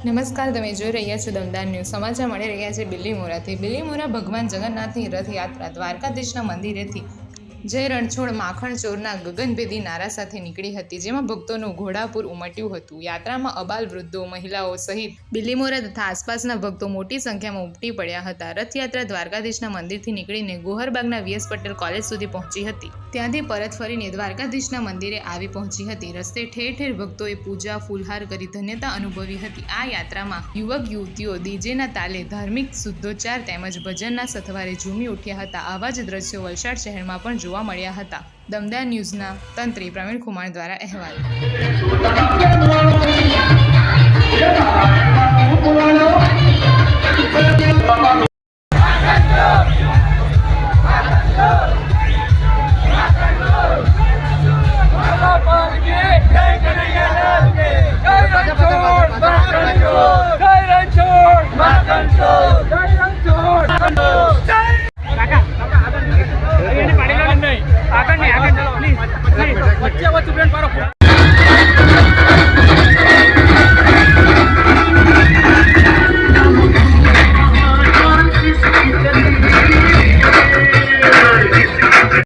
નમસ્કાર, તમે જોઈ રહ્યા છો દમદાર ન્યૂઝ. સમાચાર મળી રહ્યા છે બિલ્લીમોરાથી બિલ્લીમોરા ભગવાન જગન્નાથની રથયાત્રા દ્વારકાધીશના મંદિરેથી જય રણછોડ માખણ ચોરના ગગનભેદી નારા સાથે નીકળી હતી, જેમાં ભક્તોનું ઘોડાપુર ઉમટ્યું હતું. યાત્રામાં અબાલ વૃદ્ધો, મહિલાઓ સહિત બિલીમોરા તથા આસપાસના ભક્તો મોટી સંખ્યામાં ઉમટી પડ્યા હતા. રથયાત્રા દ્વારકાધીશના મંદિરથી નીકળીને ગોહરબાગના વીએસ પટેલ કોલેજ સુધી પહોંચી હતી. ત્યાંથી પરત ફરીને દ્વારકાધીશના મંદિરે આવી પહોંચી હતી. રસ્તે ઠેર ઠેર ભક્તોએ પૂજા, ફૂલહાર કરી ધન્યતા અનુભવી હતી. આ યાત્રામાં યુવક, યુવતીઓ, ડીજેના તાલે, ધાર્મિક શુદ્ધોચ્ચાર તેમજ ભજનના સથવારે ઝૂમી ઉઠ્યા હતા. આવા જ દ્રશ્યો વલસાડ શહેરમાં પણ જોવા મળ્યા હતા. દમદાર ન્યૂઝના તંત્રી પ્રવીણ કુમાર દ્વારા અહેવાલ.